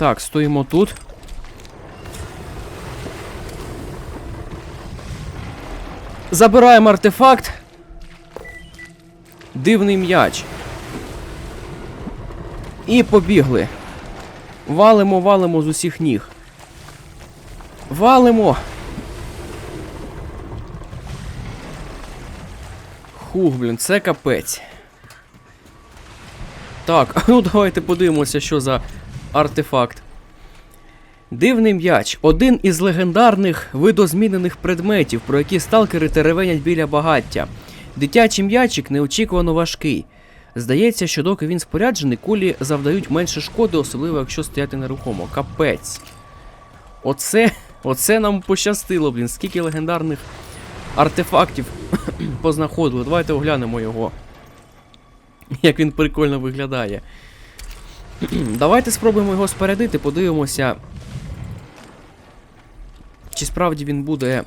Так, стоїмо тут. Забираємо артефакт. Дивний м'яч. І побігли. Валимо, валимо з усіх ніг. Валимо. Хух, блін, це капець. Так, ну давайте подивимося, що за артефакт. Дивний м'яч один із легендарних видозмінених предметів, про які сталкери теревенять біля багаття. Дитячий м'ячик неочікувано важкий. Здається, що доки він споряджений, кулі завдають менше шкоди, особливо якщо стояти нерухомо. Капець. Оце, оце нам пощастило, блін. Скільки легендарних артефактів познаходили. Давайте оглянемо його. Як він прикольно виглядає. Давайте спробуємо його спорядити, подивимося. Чи справді він буде